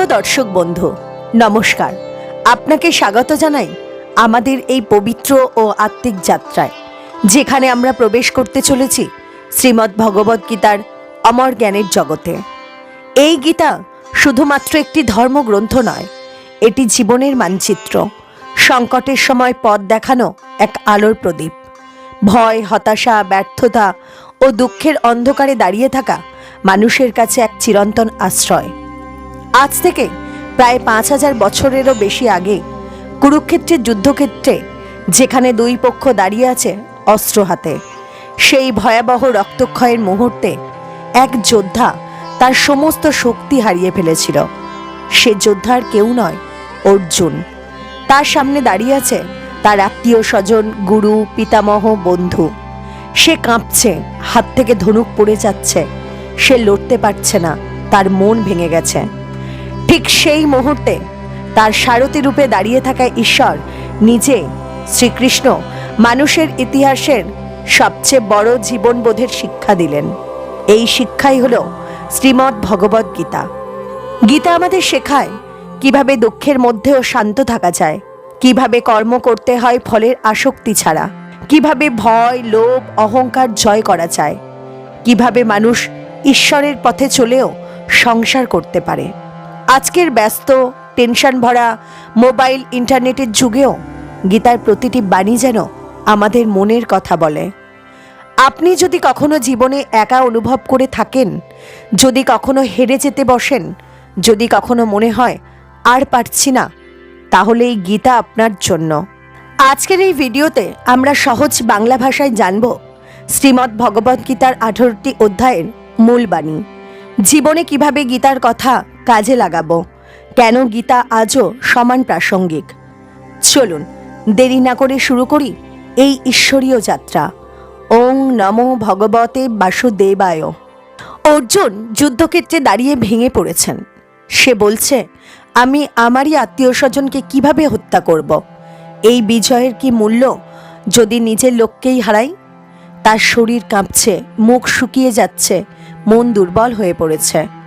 প্রিয় দর্শক বন্ধু, নমস্কার। আপনাকে স্বাগত জানাই আমাদের এই পবিত্র ও আত্মিক যাত্রায়, যেখানে আমরা প্রবেশ করতে চলেছি শ্রীমদ্ ভগবদ্ গীতার অমর জ্ঞানের জগতে। এই গীতা শুধুমাত্র একটি ধর্মগ্রন্থ নয়, এটি জীবনের মানচিত্র, সংকটের সময় পথ দেখানো এক আলোর প্রদীপ। ভয়, হতাশা, ব্যর্থতা ও দুঃখের অন্ধকারে দাঁড়িয়ে থাকা মানুষের কাছে এক চিরন্তন আশ্রয়। আজ থেকে প্রায় পাঁচ হাজার বছরেরও বেশি আগে কুরুক্ষেত্রের যুদ্ধক্ষেত্রে যেখানে দুই পক্ষ দাঁড়িয়ে আছে অস্ত্র হাতে, সেই ভয়াবহ রক্তক্ষয়ের মুহূর্তে এক যোদ্ধা তার সমস্ত শক্তি হারিয়ে ফেলেছিল। সে যোদ্ধার কেউ নয়, অর্জুন। তার সামনে দাঁড়িয়ে আছে তার আত্মীয় স্বজন গুরু, পিতামহ, বন্ধু। সে কাঁপছে, হাত থেকে ধনুক পড়ে যাচ্ছে। সে লড়তে পারছে না, তার মন ভেঙে গেছে। ঠিক সেই মুহূর্তে তার সারথী রূপে দাঁড়িয়ে থাকা ঈশ্বর নিজে শ্রীকৃষ্ণ মানুষের ইতিহাসের সবচেয়ে বড় জীবনবোধের শিক্ষা দিলেন। এই শিক্ষাই হল শ্রীমদ্ ভগবদ গীতা। গীতা আমাদের শেখায় কীভাবে দুঃখের মধ্যেও শান্ত থাকা যায়, কীভাবে কর্ম করতে হয় ফলের আসক্তি ছাড়া, কীভাবে ভয়, লোভ, অহংকার জয় করা যায়, কীভাবে মানুষ ঈশ্বরের পথে চলেও সংসার করতে পারে। আজকের ব্যস্ত, টেনশন ভরা, মোবাইল, ইন্টারনেটের যুগেও গীতার প্রতিটি বাণী যেন আমাদের মনের কথা বলে। আপনি যদি কখনো জীবনে একা অনুভব করে থাকেন, যদি কখনো হেরে যেতে বসেন, যদি কখনো মনে হয়, আর পারছি না, তাহলে এই গীতা আপনার জন্য। আজকের এই ভিডিওতে আমরা সহজ বাংলা ভাষায় জানব শ্রীমদ্ ভগবদ্ গীতার আঠারোটি অধ্যায়ের মূল বাণী। জীবনে কীভাবে গীতার কথা কাজে লাগাবো। কেন গীতা আজও সমান প্রাসঙ্গিক? চলুন, দেরি না করে শুরু করি এই ঈশ্বরীয় যাত্রা। ওং নমো ভগবতে বাসুদেবায়। অর্জুন যুদ্ধক্ষেত্রে দাঁড়িয়ে ভেঙে পড়েছেন। সে বলছে, আমি আমারই আত্মীয় স্বজনকে কীভাবে হত্যা করব? এই বিজয়ের কি মূল্য যদি নিজের লোককেই হারাই? তার শরীর কাঁপছে, মুখ শুকিয়ে যাচ্ছে, মন দুর্বল হয়ে পড়েছে।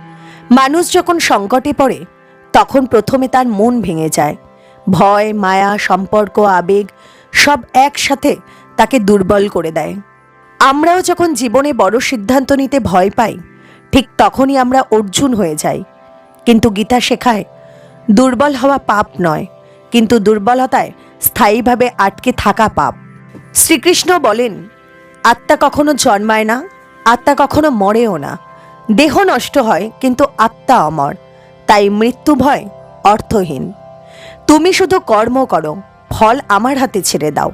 মানুষ যখন সংকটে পড়ে, তখন প্রথমে তার মন ভেঙে যায়। ভয়, মায়া, সম্পর্ক, আবেগ সব একসাথে তাকে দুর্বল করে দেয়। আমরাও যখন জীবনে বড় সিদ্ধান্ত নিতে ভয় পাই, ঠিক তখনই আমরা অর্জুন হয়ে যাই। কিন্তু গীতা শেখায়, দুর্বল হওয়া পাপ নয়, কিন্তু দুর্বলতায় স্থায়ীভাবে আটকে থাকা পাপ। শ্রীকৃষ্ণ বলেন, আত্মা কখনো জন্মায় না, আত্মা কখনো মরেও না। দেহ নষ্ট হয়, কিন্তু আত্মা অমর। তাই মৃত্যু ভয় অর্থহীন। তুমি শুধু কর্ম করো, ফল আমার হাতে ছেড়ে দাও।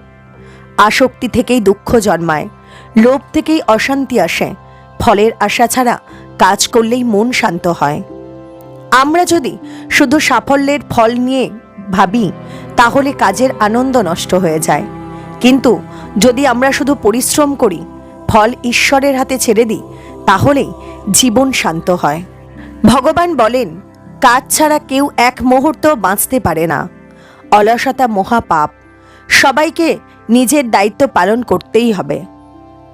আসক্তি থেকেই দুঃখ জন্মায়, লোভ থেকেই অশান্তি আসে। ফলের আশা ছাড়া কাজ করলেই মন শান্ত হয়। আমরা যদি শুধু সাফল্যের ফল নিয়ে ভাবি, তাহলে কাজের আনন্দ নষ্ট হয়ে যায়। কিন্তু যদি আমরা শুধু পরিশ্রম করি, ফল ঈশ্বরের হাতে ছেড়ে দিই তাহলেই জীবন শান্ত হয়। ভগবান বলেন, কাজ ছাড়া কেউ এক মুহূর্ত বাঁচতে পারে না। অলসতা মহাপাপ। সবাইকে নিজের দায়িত্ব পালন করতেই হবে।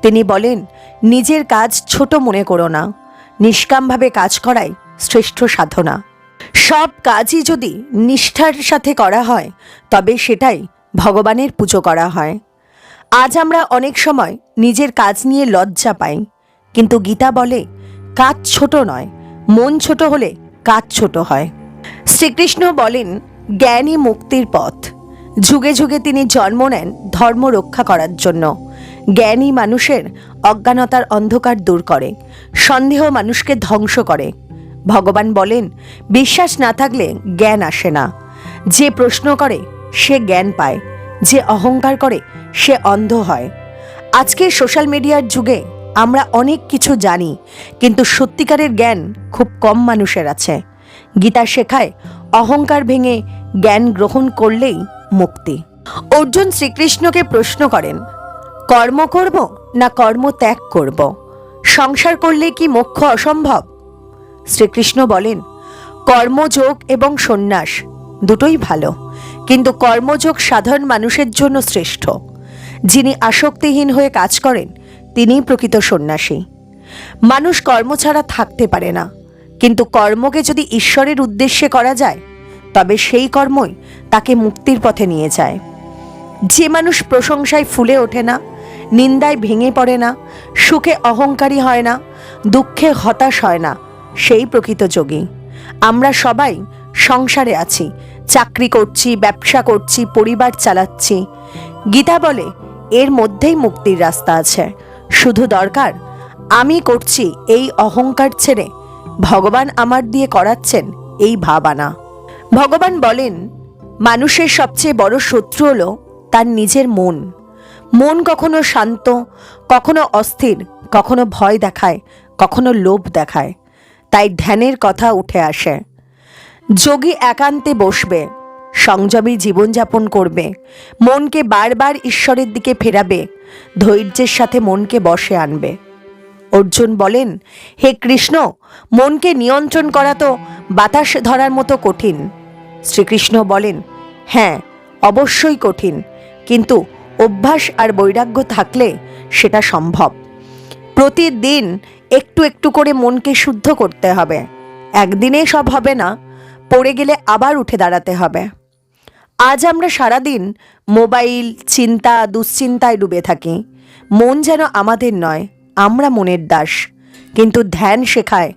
তিনি বলেন, নিজের কাজ ছোট মনে করো না। নিষ্কামভাবে কাজ করাই শ্রেষ্ঠ সাধনা। সব কাজই যদি নিষ্ঠার সাথে করা হয়, তবে সেটাই ভগবানের পুজো করা হয়। আজ আমরা অনেক সময় নিজের কাজ নিয়ে লজ্জা পাই। কিন্তু গীতা বলে, কাজ ছোট নয়, মন ছোট হলে কাজ ছোট হয়। শ্রীকৃষ্ণ বলেন জ্ঞানই মুক্তির পথ। যুগে যুগে তিনি জন্ম নেন ধর্ম রক্ষা করার জন্য। জ্ঞানী মানুষের অজ্ঞানতার অন্ধকার দূর করে, সন্দেহ মানুষকে ধ্বংস করে। ভগবান বলেন, বিশ্বাস না থাকলে জ্ঞান আসে না। যে প্রশ্ন করে, সে জ্ঞান পায়, যে অহংকার করে, সে অন্ধ হয়। আজকের সোশ্যাল মিডিয়ার যুগে আমরা অনেক কিছু জানি, কিন্তু সত্যিকারের জ্ঞান খুব কম মানুষের আছে। গীতা শেখায়, অহংকার ভেঙে জ্ঞান গ্রহণ করলেই মুক্তি। অর্জুন শ্রীকৃষ্ণকে প্রশ্ন করেন, কর্ম করব না কর্ম ত্যাগ করব? সংসার করলে কি মোক্ষ অসম্ভব? শ্রীকৃষ্ণ বলেন কর্মযোগ এবং সন্ন্যাস দুটোই ভালো, কিন্তু কর্মযোগ সাধারণ মানুষের জন্য শ্রেষ্ঠ। যিনি আসক্তিহীন হয়ে কাজ করেন তিনিই প্রকৃত সন্ন্যাসী। মানুষ কর্ম ছাড়া থাকতে পারে না। কিন্তু কর্মকে যদি ঈশ্বরের উদ্দেশ্যে করা যায়, তবে সেই কর্মই তাকে মুক্তির পথে নিয়ে যায়। যে মানুষ প্রশংসায় ফুলে ওঠে না, নিন্দায় ভেঙে পড়ে না, সুখে অহংকারী হয় না, দুঃখে হতাশ হয় না, সেই প্রকৃত যোগী। আমরা সবাই সংসারে আছি, চাকরি করছি, ব্যবসা করছি, পরিবার চালাচ্ছি। গীতা বলে, এর মধ্যেই মুক্তির রাস্তা আছে। শুধু দরকার, আমি করছি এই অহংকার ছেড়ে। ভগবান আমার দিয়ে করাচ্ছেন এই ভাবানা। ভগবান বলেন, মানুষের সবচেয়ে বড় শত্রু হলো তার নিজের মন। মন কখনো শান্ত, কখনো অস্থির, কখনো ভয় দেখায়, কখনো লোভ দেখায়। তাই ধ্যানের কথা উঠে আসে। যোগী একান্তে বসবে, সংযমী জীবনযাপন করবে, মনকে বারবার ঈশ্বরের দিকে ফেরাবে ধৈর্যের সাথে মনকে বসে আনবে। অর্জুন বলেন, হে কৃষ্ণ, মনকে নিয়ন্ত্রণ করা তো বাতাস ধরার মতো কঠিন। শ্রীকৃষ্ণ বলেন হ্যাঁ অবশ্যই কঠিন, কিন্তু অভ্যাস আর বৈরাগ্য থাকলে সেটা সম্ভব। প্রতিদিন একটু একটু করে মনকে শুদ্ধ করতে হবে। একদিনে সব হবে না, পড়ে গেলে আবার উঠে দাঁড়াতে হবে। আজ আমরা সারাদিন মোবাইল, চিন্তা, দুশ্চিন্তায় ডুবে থাকি। মন যেন আমাদের নয়, আমরা মনের দাস। কিন্তু ধ্যান শেখায়,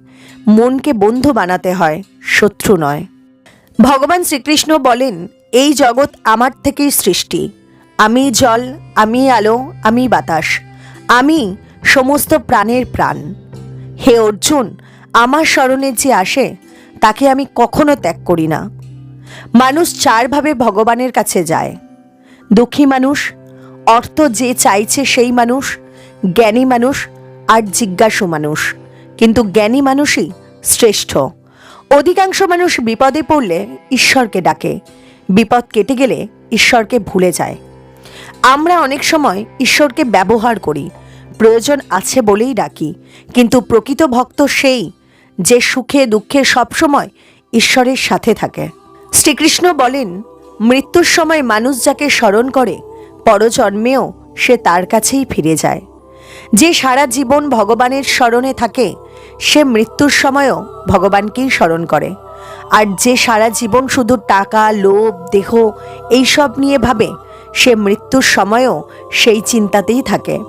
মনকে বন্ধু বানাতে হয়, শত্রু নয়। ভগবান শ্রীকৃষ্ণ বলেন, এই জগৎ আমার থেকেই সৃষ্টি। আমি জল, আমি আলো, আমি বাতাস। আমি সমস্ত প্রাণের প্রাণ। হে অর্জুন, আমার স্মরণে যে আসে, তাকে আমি কখনো ত্যাগ করি না। মানুষ চারভাবে ভগবানের কাছে যায়। দুঃখী মানুষ, অর্থ যে চাইছে সেই মানুষ, জ্ঞানী মানুষ আর জিজ্ঞাসু মানুষ। কিন্তু জ্ঞানী মানুষই শ্রেষ্ঠ। অধিকাংশ মানুষ বিপদে পড়লে ঈশ্বরকে ডাকে। বিপদ কেটে গেলে ঈশ্বরকে ভুলে যায়। আমরা অনেক সময় ঈশ্বরকে ব্যবহার করি। প্রয়োজন আছে বলেই ডাকি। কিন্তু প্রকৃত ভক্ত সেই যে সুখে দুঃখে সবসময় ঈশ্বরের সাথে থাকে। শ্রীকৃষ্ণ বলেন, মৃত্যুর সময় মানুষ যাকে স্মরণ করে, পরজন্মেও সে তার কাছেই ফিরে যায়। যে সারা জীবন ভগবানের স্মরণে থাকে, সে মৃত্যুর সময়ও ভগবানকেই স্মরণ করে। আর যে সারা জীবন শুধু টাকা, লোভ, দেহ, এইসব নিয়ে ভাবে, সে মৃত্যুর সময়ও সেই চিন্তাতেই থাকে।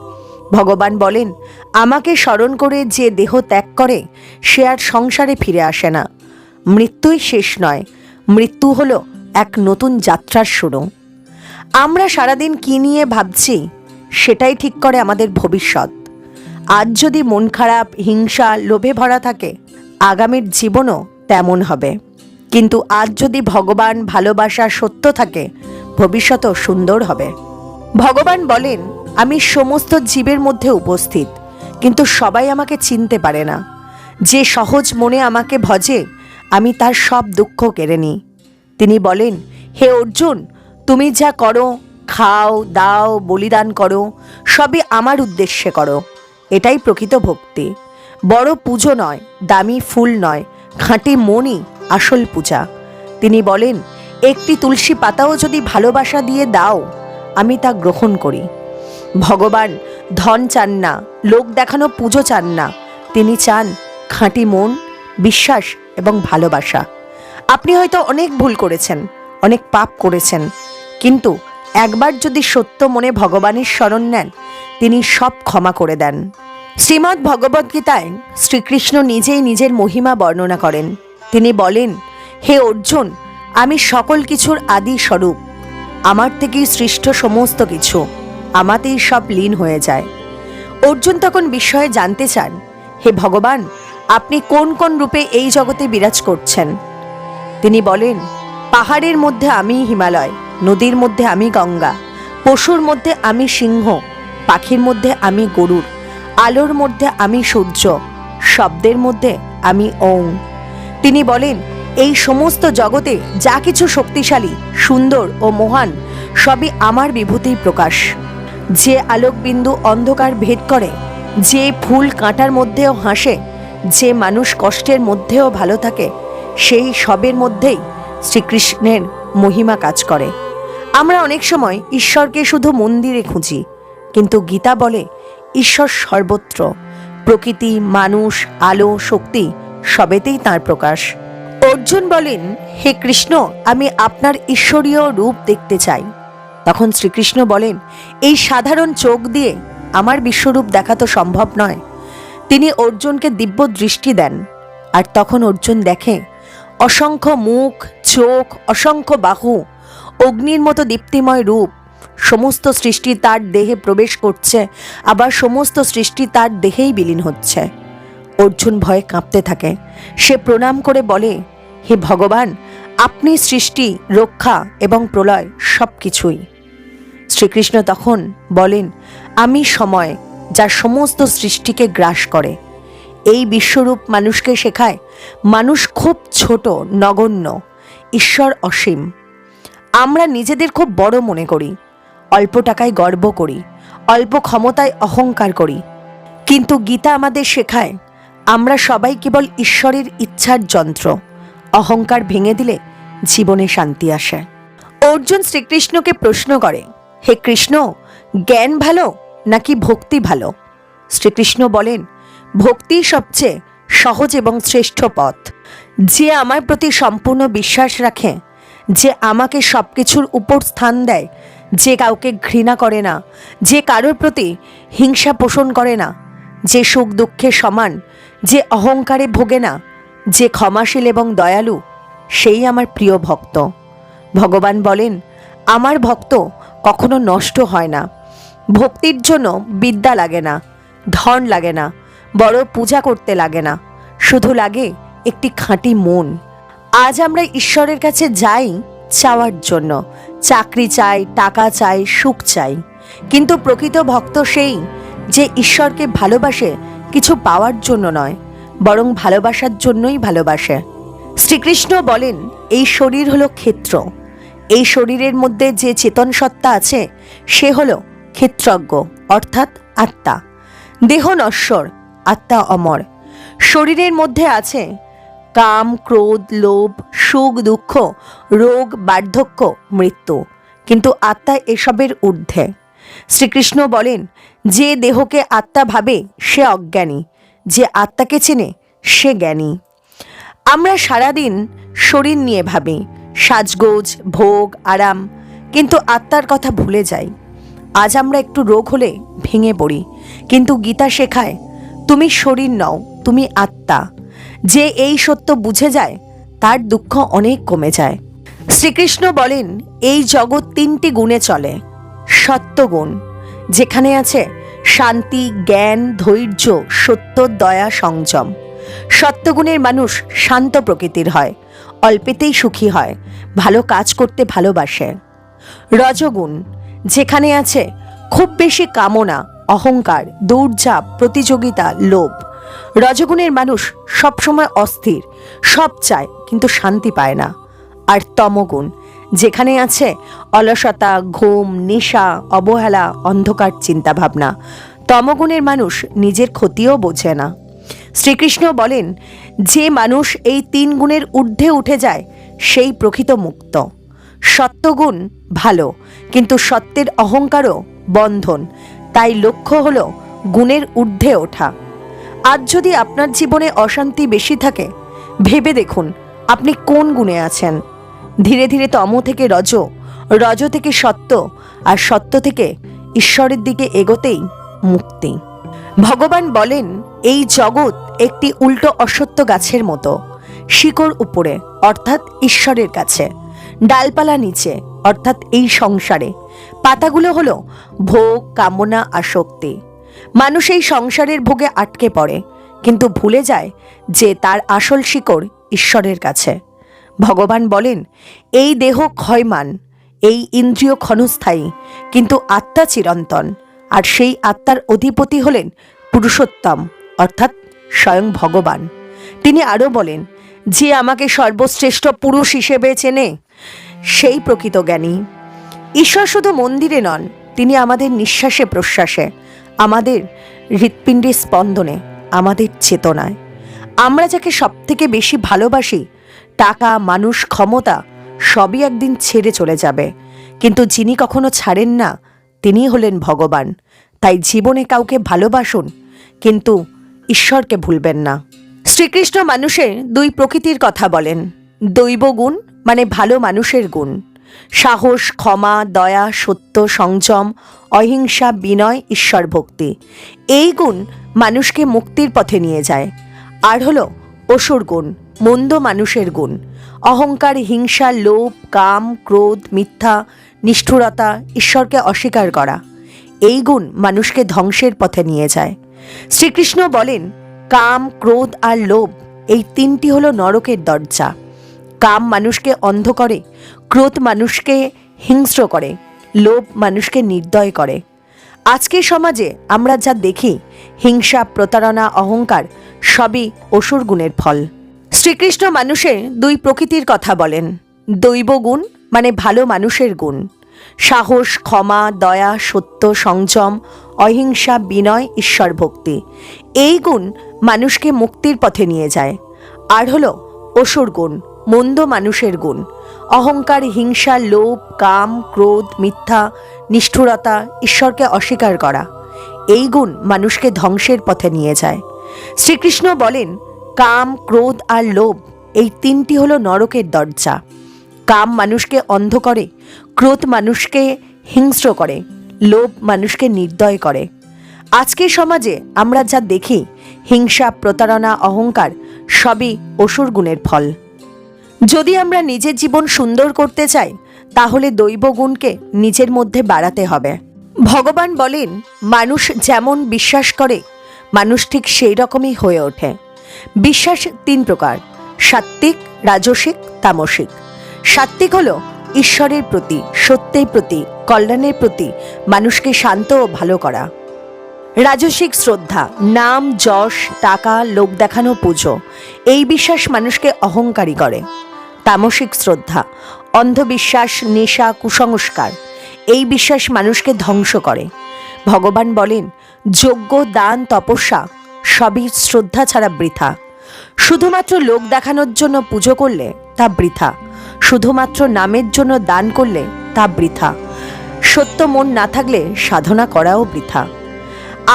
ভগবান বলেন, আমাকে স্মরণ করে যে দেহ ত্যাগ করে, সে আর সংসারে ফিরে আসে না। মৃত্যুই শেষ নয় মৃত্যু হলো এক নতুন যাত্রার শুরু আমরা সারাদিন কি নিয়ে ভাবছি, সেটাই ঠিক করে আমাদের ভবিষ্যৎ। আজ যদি মন খারাপ, হিংসা, লোভে ভরা থাকে, আগামীর জীবনও তেমন হবে। কিন্তু আজ যদি ভগবান ভালোবাসা সত্য থাকে ভবিষ্যতও সুন্দর হবে। ভগবান বলেন, আমি সমস্ত জীবের মধ্যে উপস্থিত, কিন্তু সবাই আমাকে চিনতে পারে না। যে সহজ মনে আমাকে ভজে আমি তার সব দুঃখ কেড়ে নিই। তিনি বলেন, হে অর্জুন, তুমি যা করো, খাও, দাও, বলিদান করো, সবই আমার উদ্দেশ্যে করো। এটাই প্রকৃত ভক্তি। বড় পুজো নয়, দামি ফুল নয়, খাঁটি মনই আসল পূজা। তিনি বলেন, একটি তুলসী পাতাও যদি ভালোবাসা দিয়ে দাও, আমি তা গ্রহণ করি। ভগবান ধন চান না, লোক দেখানো পুজো চান না। তিনি চান খাঁটি মন, বিশ্বাস এবং ভালোবাসা। আপনি হয়তো অনেক ভুল করেছেন, অনেক পাপ করেছেন, কিন্তু একবার যদি সত্য মনে ভগবানের শরণ নেন, তিনি সব ক্ষমা করে দেন। শ্রীমদ্ ভগবদ্গীতায় শ্রীকৃষ্ণ নিজেই নিজের মহিমা বর্ণনা করেন। তিনি বলেন, হে অর্জুন, আমি সকল কিছুর আদি স্বরূপ। আমার থেকেই সৃষ্ট সমস্ত কিছু, আমাতেই সব লীন হয়ে যায়। অর্জুন তখন বিষয়ে জানতে চান, হে ভগবান আপনি কোন কোন রূপে এই জগতে বিরাজ করছেন? তিনি বলেন, পাহাড়ের মধ্যে আমি হিমালয়, নদীর মধ্যে আমি গঙ্গা, পশুর মধ্যে আমি সিংহ, পাখির মধ্যে আমি গরুর, আলোর মধ্যে আমি সূর্য, শব্দের মধ্যে আমি ওং তিনি বলেন, এই সমস্ত জগতে যা কিছু শক্তিশালী, সুন্দর ও মহান, সবই আমার বিভূতির প্রকাশ। যে আলোকবিন্দু অন্ধকার ভেদ করে, যে ফুল কাঁটার মধ্যেও হাসে যে মানুষ কষ্টের মধ্যেও ভালো থাকে, সেই সবের মধ্যেই শ্রীকৃষ্ণের মহিমা কাজ করে। আমরা অনেক সময় ঈশ্বরকে শুধু মন্দিরে খুঁজি, কিন্তু গীতা বলে, ঈশ্বর সর্বত্র। প্রকৃতি, মানুষ, আলো, শক্তি, সবেতেই তার প্রকাশ। অর্জুন বলেন, হে কৃষ্ণ, আমি আপনার ঈশ্বরীয় রূপ দেখতে চাই। তখন শ্রীকৃষ্ণ বলেন, এই সাধারণ চোখ দিয়ে আমার বিশ্বরূপ দেখা তো সম্ভব নয় তিনি অর্জুনকে দিব্য দৃষ্টি দেন, আর তখন অর্জুন দেখে, অসংখ্য মুখ, চোখ, অসংখ্য বাহু, অগ্নির মতো দীপ্তিময় রূপ, সমস্ত সৃষ্টি তার দেহে প্রবেশ করছে, আবার সমস্ত সৃষ্টি তার দেহেই বিলীন হচ্ছে। অর্জুন ভয়ে কাঁপতে থাকে। সে প্রণাম করে বলে, হে ভগবান, আপনি সৃষ্টি, রক্ষা এবং প্রলয় সব কিছুই শ্রীকৃষ্ণ তখন বলেন, আমি সময় যা সমস্ত সৃষ্টিকে গ্রাস করে। এই বিশ্বরূপ মানুষকে শেখায়, মানুষ খুব ছোট, নগণ্য, ঈশ্বর অসীম। আমরা নিজেদের খুব বড় মনে করি, অল্প টাকায় গর্ব করি, অল্প ক্ষমতায় অহংকার করি। কিন্তু গীতা আমাদের শেখায়, আমরা সবাই কেবল ঈশ্বরের ইচ্ছার যন্ত্র, অহংকার ভেঙে দিলে জীবনে শান্তি আসে। অর্জুন শ্রীকৃষ্ণকে প্রশ্ন করে, হে কৃষ্ণ, জ্ঞান ভালো? নাকি ভক্তি ভালো? শ্রীকৃষ্ণ বলেন, ভক্তি সবচেয়ে সহজ এবং শ্রেষ্ঠ পথ। যে আমার প্রতি সম্পূর্ণ বিশ্বাস রাখে, যে আমাকে সব কিছুর উপর স্থান দেয়, যে কাউকে ঘৃণা করে না, যে কারোর প্রতি হিংসা পোষণ করে না, যে সুখ দুঃখে সমান, যে অহংকারে ভোগে না, যে ক্ষমাশীল এবং দয়ালু, সেই আমার প্রিয় ভক্ত। ভগবান বলেন, আমার ভক্ত কখনো নষ্ট হয় না। ভক্তির জন্য বিদ্যা লাগে না, ধন লাগে না, বড় পূজা করতে লাগে না, শুধু লাগে একটি খাঁটি মন। আজ আমরা ঈশ্বরের কাছে যাই চাওয়ার জন্য, চাকরি চাই, টাকা চাই, সুখ চাই। কিন্তু প্রকৃত ভক্ত সেই যে ঈশ্বরকে ভালোবাসে কিছু পাওয়ার জন্য নয়, বরং ভালোবাসার জন্যই ভালোবাসে। শ্রীকৃষ্ণ বলেন, এই শরীর হলো ক্ষেত্র। এই শরীরের মধ্যে যে চেতন সত্তা আছে, সে হলো ক্ষেত্রজ্ঞ, অর্থাৎ আত্মা। দেহ নশ্বর, আত্মা অমর। শরীরের মধ্যে আছে কাম, ক্রোধ, লোভ, সুখ, দুঃখ, রোগ, বার্ধক্য, মৃত্যু। কিন্তু আত্মা এসবের ঊর্ধ্বে। শ্রীকৃষ্ণ বলেন, যে দেহকে আত্মা ভাবে, সে অজ্ঞানী। যে আত্মাকে চেনে, সে জ্ঞানী। আমরা সারাদিন শরীর নিয়ে ভাবি, সাজগোজ, ভোগ, আরাম, কিন্তু আত্মার কথা ভুলে যাই। আজ আমরা একটু রোগ হলে ভেঙে পড়ি। কিন্তু গীতা শেখায়, তুমি শরীর নও, তুমি আত্মা। যে এই সত্য বুঝে যায়, তার দুঃখ অনেক কমে যায়। শ্রীকৃষ্ণ বলেন, এই জগৎ তিনটি গুণে চলে। সত্যগুণ যেখানে আছে শান্তি, জ্ঞান, ধৈর্য, সত্য, দয়া, সংযম। সত্যগুণের মানুষ শান্ত প্রকৃতির হয়, অল্পেতেই সুখী হয়, ভালো কাজ করতে ভালোবাসে। রজগুণ যেখানে আছে খুব বেশি কামনা, অহংকার, দৌড়ঝাঁপ, প্রতিযোগিতা, লোভ। রজগুণের মানুষ সবসময় অস্থির, সব চায় কিন্তু শান্তি পায় না। আর তমগুণ, যেখানে আছে অলসতা, ঘুম, নেশা, অবহেলা, অন্ধকার চিন্তাভাবনা, তমগুণের মানুষ নিজের ক্ষতিও বোঝে না। শ্রীকৃষ্ণ বলেন, যে মানুষ এই তিন গুণের ঊর্ধ্বে উঠে যায়, সেই প্রকৃত মুক্ত। সত্যগুণ ভালো, কিন্তু সত্যের অহংকারও বন্ধন। তাই লক্ষ্য হল গুণের ঊর্ধ্বে ওঠা। আজ যদি আপনার জীবনে অশান্তি বেশি থাকে, ভেবে দেখুন আপনি কোন গুণে আছেন। ধীরে ধীরে তম থেকে রজ রজ থেকে সত্য, আর সত্য থেকে ঈশ্বরের দিকে এগোতেই মুক্তি। ভগবান বলেন, এই জগৎ একটি উল্টো অসত্য গাছের মতো, শিকড় উপরে, অর্থাৎ ঈশ্বরের কাছে। ডালপালা নিচে, অর্থাৎ এই সংসারে। পাতাগুলো হলো ভোগ, কামনা আসক্তি মানুষ এই সংসারের ভোগে আটকে পড়ে, কিন্তু ভুলে যায় যে তার আসল শিকড় ঈশ্বরের কাছে। ভগবান বলেন, এই দেহ ক্ষয়মান, এই ইন্দ্রিয় ক্ষণস্থায়ী, কিন্তু আত্মা চিরন্তন, আর সেই আত্মার অধিপতি হলেন পুরুষোত্তম, অর্থাৎ স্বয়ং ভগবান। তিনি আরও বলেন যে আমাকে সর্বশ্রেষ্ঠ পুরুষ হিসেবে চেনে, সেই প্রকৃত জ্ঞানী। ঈশ্বর শুধু মন্দিরে নন, তিনি আমাদের নিঃশ্বাসে প্রশ্বাসে, আমাদের হৃৎপিণ্ডের স্পন্দনে, আমাদের চেতনায়। আমরা যাকে সব থেকে বেশি ভালোবাসি, টাকা, মানুষ, ক্ষমতা, সবই একদিন ছেড়ে চলে যাবে। কিন্তু যিনি কখনো ছাড়েন না তিনি হলেন ভগবান। তাই জীবনে কাউকে ভালোবাসুন, কিন্তু ঈশ্বরকে ভুলবেন না। শ্রীকৃষ্ণ মানুষের দুই প্রকৃতির কথা বলেন। দৈব গুণ মানে ভালো মানুষের গুণ। সাহস, ক্ষমা, দয়া, সত্য, সংযম, অহিংসা, বিনয় ঈশ্বর ভক্তি এই গুণ মানুষকে মুক্তির পথে নিয়ে যায়। আর হলো অসুর গুণ, মন্দ মানুষের গুণ। অহংকার, হিংসা, লোভ, কাম, ক্রোধ, মিথ্যা, নিষ্ঠুরতা ঈশ্বরকে অস্বীকার করা। এই গুণ মানুষকে ধ্বংসের পথে নিয়ে যায়। শ্রীকৃষ্ণ বলেন কাম, ক্রোধ আর লোভ, এই তিনটি হলো নরকের দরজা। কাম মানুষকে অন্ধ করে, ক্রোধ মানুষকে হিংস্র করে, লোভ মানুষকে নির্দয় করে। আজকের সমাজে আমরা যা দেখি, হিংসা, প্রতারণা, অহংকার, সবই অসুর গুণের ফল। শ্রীকৃষ্ণ মানুষের দুই প্রকৃতির কথা বলেন। দৈব গুণ মানে ভালো মানুষের গুণ। সাহস, ক্ষমা, দয়া, সত্য, সংযম, অহিংসা, বিনয় ঈশ্বর ভক্তি এই গুণ মানুষকে মুক্তির পথে নিয়ে যায়। আর হলো অসুর গুণ, মন্দ মানুষের গুণ। অহংকার, হিংসা, লোভ, কাম, ক্রোধ, মিথ্যা, নিষ্ঠুরতা ঈশ্বরকে অস্বীকার করা। এই গুণ মানুষকে ধ্বংসের পথে নিয়ে যায়। শ্রীকৃষ্ণ বলেন, কাম, ক্রোধ আর লোভ এই তিনটি হলো নরকের দরজা। কাম মানুষকে অন্ধ করে, ক্রোধ মানুষকে হিংস্র করে, লোভ মানুষকে নির্দয় করে। আজকের সমাজে আমরা যা দেখি হিংসা, প্রতারণা, অহংকার সবই অসুর গুণের ফল। যদি আমরা নিজের জীবন সুন্দর করতে চাই, তাহলে দৈব গুণকে নিজের মধ্যে বাড়াতে হবে। ভগবান বলেন, মানুষ যেমন বিশ্বাস করে, মানুষ ঠিক সেই রকমই হয়ে ওঠে। বিশ্বাস তিন প্রকার, সাত্ত্বিক, রাজসিক, তামসিক। সাত্ত্বিক হলো ঈশ্বরের প্রতি, সত্যের প্রতি, কল্যাণের প্রতি, মানুষকে শান্ত ও ভালো করা। রাজসিক শ্রদ্ধা, নাম, যশ, টাকা, লোক দেখানো পুজো, এই বিশ্বাস মানুষকে অহংকারী করে। তামসিক শ্রদ্ধা, অন্ধবিশ্বাস, নেশা, কুসংস্কার, এই বিশ্বাস মানুষকে ধ্বংস করে। ভগবান বলেন, যজ্ঞ, দান, তপস্যা, সবই শ্রদ্ধা ছাড়া বৃথা। শুধুমাত্র লোক দেখানোর জন্য পুজো করলে তা বৃথা। শুধুমাত্র নামের জন্য দান করলে তা বৃথা। সত্য মন না থাকলে সাধনা করাও বৃথা।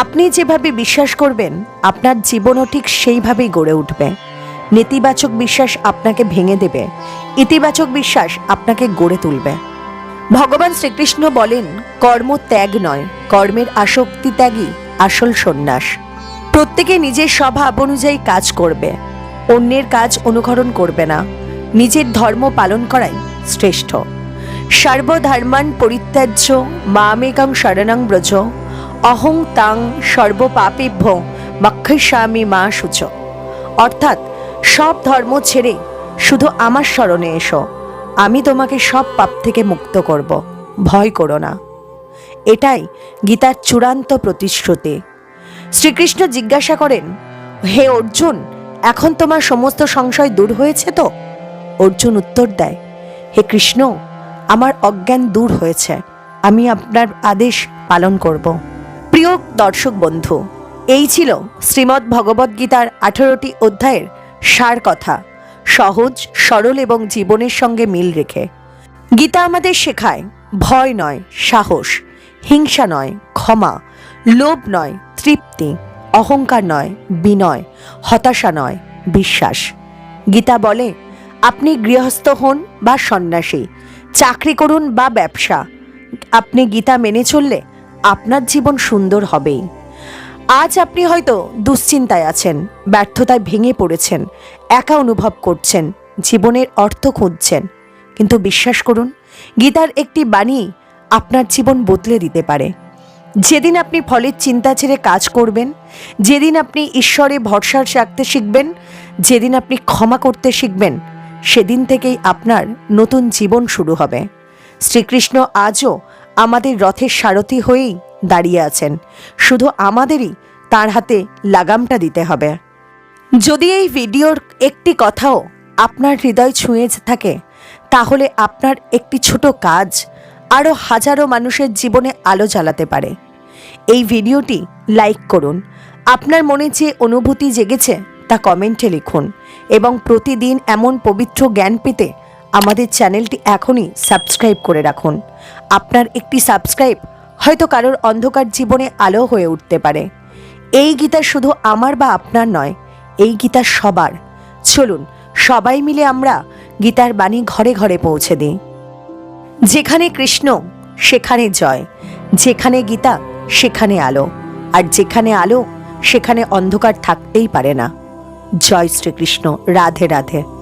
আপনি যেভাবে বিশ্বাস করবেন, আপনার জীবনও ঠিক সেইভাবেই গড়ে উঠবে। নেতিবাচক বিশ্বাস আপনাকে ভেঙে দেবে। ইতিবাচক বিশ্বাস আপনাকে গড়ে তুলবে। ভগবান শ্রীকৃষ্ণ বলেন, কর্ম ত্যাগ নয়, কর্মের আসক্তি ত্যাগই আসল সন্ন্যাস। প্রত্যেকে নিজের স্বভাব অনুযায়ী কাজ করবে, অন্যের কাজ অনুকরণ করবে না। নিজের ধর্ম পালন করাই শ্রেষ্ঠ। সর্বধর্মান পরিত্যাজ্য, মামেকং শরণাং ব্রজ। অহং তাং সর্বপাপেভ্য মক্ষস্বামী মা সূচ অর্থাৎ সব ধর্ম ছেড়ে শুধু আমার স্মরণে এসো। আমি তোমাকে সব পাপ থেকে মুক্ত করব। ভয় করো না। এটাই গীতার চূড়ান্ত প্রতিশ্রুতি। শ্রীকৃষ্ণ জিজ্ঞাসা করেন, হে অর্জুন, এখন তোমার সমস্ত সংশয় দূর হয়েছে তো? অর্জুন উত্তর দেয়, হে কৃষ্ণ, আমার অজ্ঞান দূর হয়েছে। আমি আপনার আদেশ পালন করব। প্রিয় দর্শক বন্ধু, এই ছিল শ্রীমদ্ ভগবদ্গীতার আঠেরোটি অধ্যায়ের সার কথা, সহজ, সরল এবং জীবনের সঙ্গে মিল রেখে। গীতা আমাদের শেখায়, ভয় নয়, সাহস, হিংসা নয়, ক্ষমা, লোভ নয়, তৃপ্তি, অহংকার নয়, বিনয়, হতাশা নয়, বিশ্বাস। গীতা বলে, আপনি গৃহস্থ হন বা সন্ন্যাসী, চাকরি করুন বা ব্যবসা, আপনি গীতা মেনে চললে আপনার জীবন সুন্দর হবেই। আজ আপনি হয়তো দুশ্চিন্তায় আছেন, ব্যর্থতায় ভেঙে পড়েছেন, একা অনুভব করছেন, জীবনের অর্থ খুঁজছেন। কিন্তু বিশ্বাস করুন, গীতার একটি বাণী আপনার জীবন বদলে দিতে পারে। যেদিন আপনি ফলের চিন্তা ছেড়ে কাজ করবেন, যেদিন আপনি ঈশ্বরে ভরসা রাখতে শিখবেন, যেদিন আপনি ক্ষমা করতে শিখবেন, সেদিন থেকেই আপনার নতুন জীবন শুরু হবে। শ্রীকৃষ্ণ আজও আমাদের রথের সারথি হয়েই দাঁড়িয়ে আছেন। শুধু আমাদেরই তার হাতে লাগামটা দিতে হবে। যদি এই ভিডিওর একটি কথাও আপনার হৃদয় ছুঁয়ে থাকে, তাহলে আপনার একটি ছোট কাজ আরও হাজারো মানুষের জীবনে আলো জ্বালাতে পারে। এই ভিডিওটি লাইক করুন। আপনার মনে যে অনুভূতি জেগেছে, তা কমেন্টে লিখুন এবং প্রতিদিন এমন পবিত্র জ্ঞান পেতে আমাদের চ্যানেলটি এখনই সাবস্ক্রাইব করে রাখুন। আপনার একটি সাবস্ক্রাইব হয়তো কারোর অন্ধকার জীবনে আলো হয়ে উঠতে পারে। এই গীতা শুধু আমার বা আপনার নয়, এই গীতা সবার। চলুন, সবাই মিলে আমরা গীতার বাণী ঘরে ঘরে পৌঁছে দিই। যেখানে কৃষ্ণ, সেখানে জয়, যেখানে গীতা, সেখানে আলো, আর যেখানে আলো, সেখানে অন্ধকার থাকতেই পারে না। জয় শ্রীকৃষ্ণ, রাধে রাধে।